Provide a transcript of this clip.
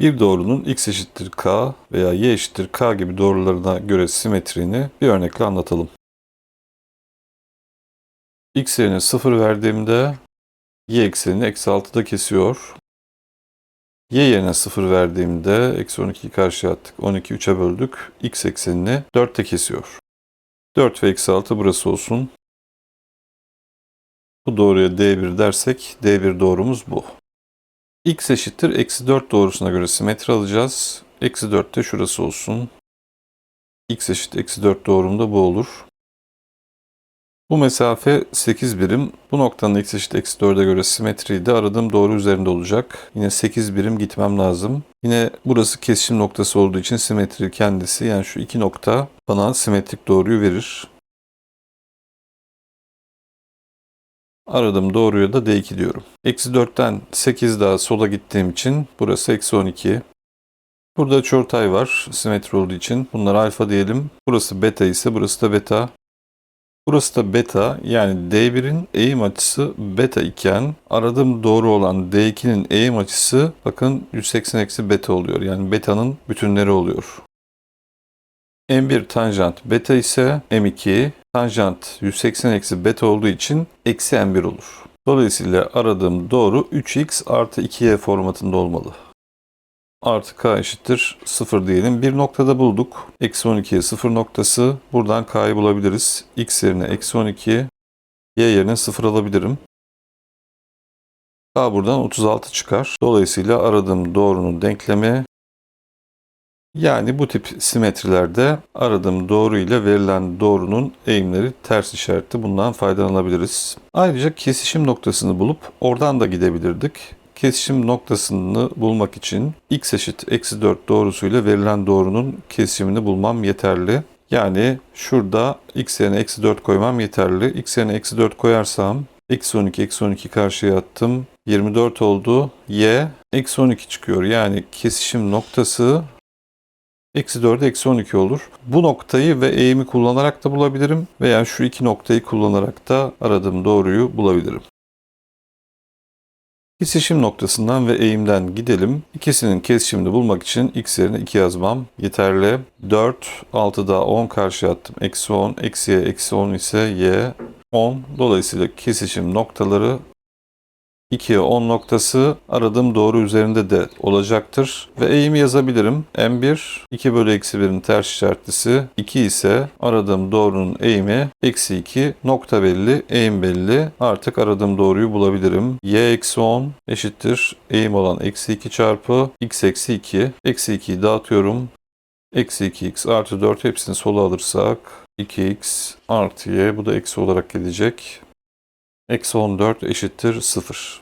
Bir doğrunun x eşittir k veya y eşittir k gibi doğrularına göre simetriğini bir örnekle anlatalım. x yerine 0 verdiğimde y eksenini eksi 6'da kesiyor. y yerine 0 verdiğimde eksi 12'yi karşıya attık. 12'yi 3'e böldük. x eksenini 4'te kesiyor. 4 ve eksi 6 burası olsun. Bu doğruya D1 dersek D1 doğrumuz bu. X eşittir eksi 4 doğrusuna göre simetri alacağız. Eksi 4 de şurası olsun. x eşit eksi 4 doğrum da bu olur. Bu mesafe 8 birim. Bu noktanın x eşit eksi 4'e göre simetriyi de aradığım doğru üzerinde olacak. Yine 8 birim gitmem lazım. Yine burası kesişim noktası olduğu için simetri kendisi yani şu iki nokta bana simetrik doğruyu verir. Aradığım doğruya da D2 diyorum. Eksi 4'ten 8 daha sola gittiğim için burası eksi 12. Burada açıortay var simetri olduğu için. Bunlar alfa diyelim. Burası beta ise burası da beta. Burası da beta yani D1'in eğim açısı beta iken aradığım doğru olan D2'nin eğim açısı bakın 180 eksi beta oluyor. Yani beta'nın bütünleri oluyor. M1 tanjant beta ise M2 tanjant 180 eksi beta olduğu için eksi M1 olur. Dolayısıyla aradığım doğru 3x artı 2y formatında olmalı. Artı k eşittir 0 diyelim. Bir noktada bulduk. Eksi 12'ye 0 noktası. Buradan k'yı bulabiliriz. x yerine eksi 12, y yerine 0 alabilirim. K buradan 36 çıkar. Dolayısıyla aradığım doğrunun denklemi yani bu tip simetrilerde aradığım doğru ile verilen doğrunun eğimleri ters işaretli. Bundan faydalanabiliriz. Ayrıca kesişim noktasını bulup oradan da gidebilirdik. Kesişim noktasını bulmak için x eşit eksi 4 doğrusuyla verilen doğrunun kesişimini bulmam yeterli. Yani şurada x yerine eksi 4 koymam yeterli. x yerine eksi 4 koyarsam eksi 12 eksi 12 karşıya attım. 24 oldu. y eksi 12 çıkıyor. Yani kesişim noktası Eksi 4 eksi 12 olur. Bu noktayı ve eğimi kullanarak da bulabilirim veya şu iki noktayı kullanarak da aradığım doğruyu bulabilirim. Kesişim noktasından ve eğimden gidelim. İkisinin kesişimini bulmak için x yerine 2 yazmam yeterli. 4, 6 daha 10 karşı attım. Eksi 10, eksiye eksi 10 ise y 10. Dolayısıyla kesişim noktaları 2'ye 10 noktası aradığım doğru üzerinde de olacaktır. Ve eğimi yazabilirim. M1 2 bölü eksi 1'in ters işaretlisi 2 ise aradığım doğrunun eğimi eksi 2 nokta belli eğim belli. Artık aradığım doğruyu bulabilirim. Y eksi 10 eşittir eğim olan eksi 2 çarpı x eksi 2. Eksi 2'yi dağıtıyorum. Eksi 2x artı 4 hepsini sola alırsak 2x artı y bu da eksi olarak gelecek. Eksi 14 eşittir 0.